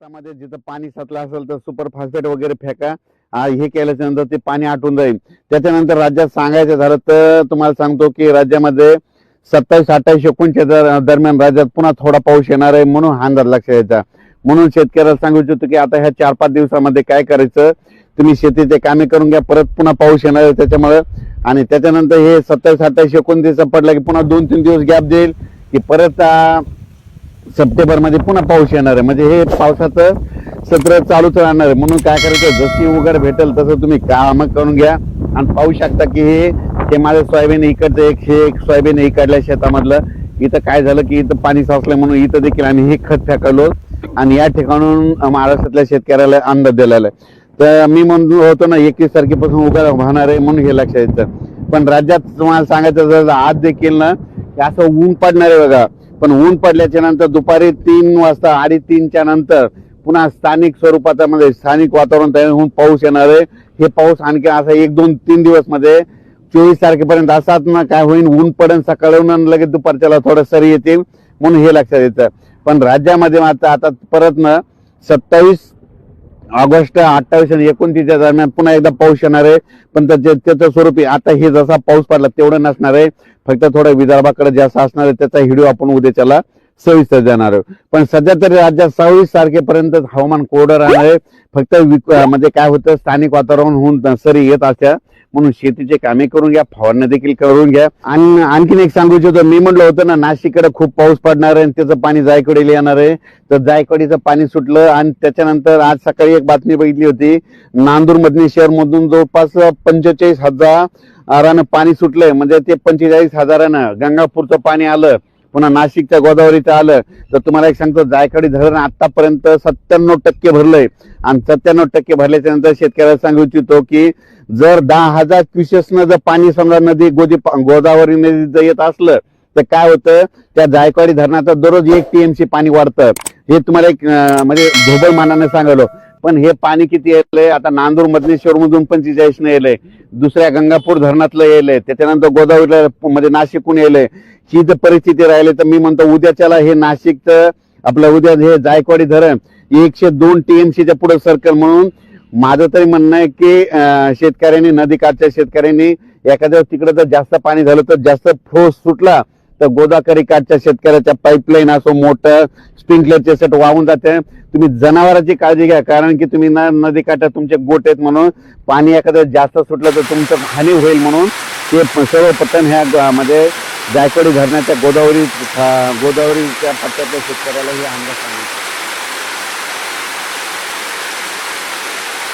शेतामध्ये जिथं पाणी साचलं असेल तर सुपर फास्फेट वगैरे फेका. हे केल्याच्यानंतर ते पाणी आटून जाईल. त्याच्यानंतर राज्यात सांगायचं झालं तर तुम्हाला सांगतो की राज्यामध्ये सत्तावीस अठ्ठावीस एकोणच्या दरम्यान राज्यात पुन्हा थोडा पाऊस येणार आहे म्हणून हा अंदाज लक्षात यायचा म्हणून शेतकऱ्याला सांगू इच्छितो की आता ह्या चार पाच दिवसामध्ये काय करायचं? तुम्ही शेतीचे कामे करून घ्या परत पुन्हा पाऊस येणार आहे त्याच्यामुळे. आणि त्याच्यानंतर हे सत्तावीस अठ्ठावीस एकोणतीस पडला की पुन्हा दोन तीन दिवस गॅप देईल. की परत सप्टेंबरमध्ये सप्टेंबरमध्ये पुन्हा पाऊस येणार आहे. म्हणजे हे पावसाचं सत्र चालूच राहणार आहे. म्हणून काय करायचं जशी उघड भेटेल तसं तुम्ही काम करून घ्या. आणि पाहू शकता की हे माझं सोयाबीन इकडचं एक हे एक सोयाबीन इकडल्या शेतामधलं. इथं काय झालं की इथं पाणी साचलं म्हणून इथं देखील आम्ही हे खत फेकलो. आणि या ठिकाणून महाराष्ट्रातल्या शेतकऱ्याला अंदाज दिलेला आहे. तर मी म्हणतो होतो ना एकवीस तारखेपासून उघड होणार आहे म्हणून हे लक्षात येतं. पण राज्यात तुम्हाला सांगायचं आज देखील ना असं ऊन पडणार आहे बघा. पण ऊन पडल्याच्या नंतर दुपारी तीन वाजता अडीच तीनच्या नंतर पुन्हा स्थानिक स्वरूपाचा म्हणजे स्थानिक वातावरण तयार होऊन पाऊस येणार आहे. हे पाऊस आणखी असा एक दोन तीन दिवसमध्ये चोवीस तारखेपर्यंत असाच ना काय होईल ऊन पडेल सकाळून लगेच दुपारच्याला थोडं सरी येतील म्हणून हे लक्षात येतं. पण राज्यामध्ये मात्र आता परत ना सत्तावीस ऑगस्ट अठ्ठावीस आणि एकोणतीसच्या दरम्यान पुन्हा एकदा पाऊस येणार आहे. पण त्याचं स्वरूपी आता हे जसा पाऊस पडला तेवढं नसणार आहे. फक्त थोडं विदर्भाकडे जास्त असणार आहे. त्याचा व्हिडिओ आपण उद्याच्याला सविस्तर देणार आहोत. पण सध्या तरी राज्यात सव्वीस तारखेपर्यंत हवामान कोरडं राहणार आहे. फक्त म्हणजे काय होतं? स्थानिक वातावरण होऊन सरी येत असत्या म्हणून शेतीचे कामे करून घ्या फवारण्या देखील करून घ्या. आणि आणखीन एक सांगू इच्छितो मी म्हटलं होतं ना नाशिककडे खूप पाऊस पडणार आहे आणि त्याचं पाणी जायकवाडीला येणार आहे. तर जायकवाडीचं पाणी सुटलं आणि त्याच्यानंतर आज सकाळी एक बातमी बघितली होती. नांदूरमधने शहरमधून शहर मधून जवळपास पंचेचाळीस हजारानं पाणी सुटलंय. म्हणजे ते पंचेचाळीस हजारानं गंगापूरचं पाणी आलं. पुन्हा नाशिकच्या गोदावरीचं आलं तर तुम्हाला एक सांगतो जायकवाडी धरण आतापर्यंत सत्त्याण्णव टक्के भरलंय. आणि सत्त्याण्णव टक्के भरल्याच्या नंतर शेतकऱ्याला सांगू इच्छितो की जर दहा हजार क्युसेसनं जर पाणी समजा नदी गोदी गोदावरी नदी जर येत असलं तर काय होतं त्या जायकवाडी धरणाचं दररोज एक टीएमसी पाणी वाढतं. हे तुम्हाला एक म्हणजे ढोबळ मानाने सांगलो पण हे पाणी किती येलंय आता नांदूर मधनेश्वर मधून पंचेचाळीस न येलंय दुसऱ्या गंगापूर धरणातलं येलंय त्याच्यानंतर गोदावरीला म्हणजे नाशिकहून येलंय ही जर परिस्थिती राहिली तर मी म्हणतो उद्याच्याला हे नाशिकचं आपलं उद्या हे जायकवाडी धरण एकशे दोन टीएमसीच्या पुढे सर्कल म्हणून माझं तरी म्हणणं आहे की शेतकऱ्यांनी शेतकऱ्यांनी नदीकाठच्या शेतकऱ्यांनी एखाद्या तिकडे जर जास्त पाणी झालं तर जास्त फोर्स सुटला तर गोदाकरी काठच्या शेतकऱ्याच्या पाईपलाईन असो मोटर स्प्रिंकलरचे सेट वाहून जाते. तुम्ही जनावरांची काळजी घ्या कारण की तुम्ही ना नदी नदीकाठात तुमचे गोट आहेत म्हणून पाणी एखादं जास्त सुटलं तर तुमचं हानी होईल म्हणून ते सर्वप्रथम ह्या मध्ये जायकवाडी धरणाच्या गोदावरी गोदावरीच्या पट्ट्यातल्या शेतकऱ्याला ही आमदार सांगितलं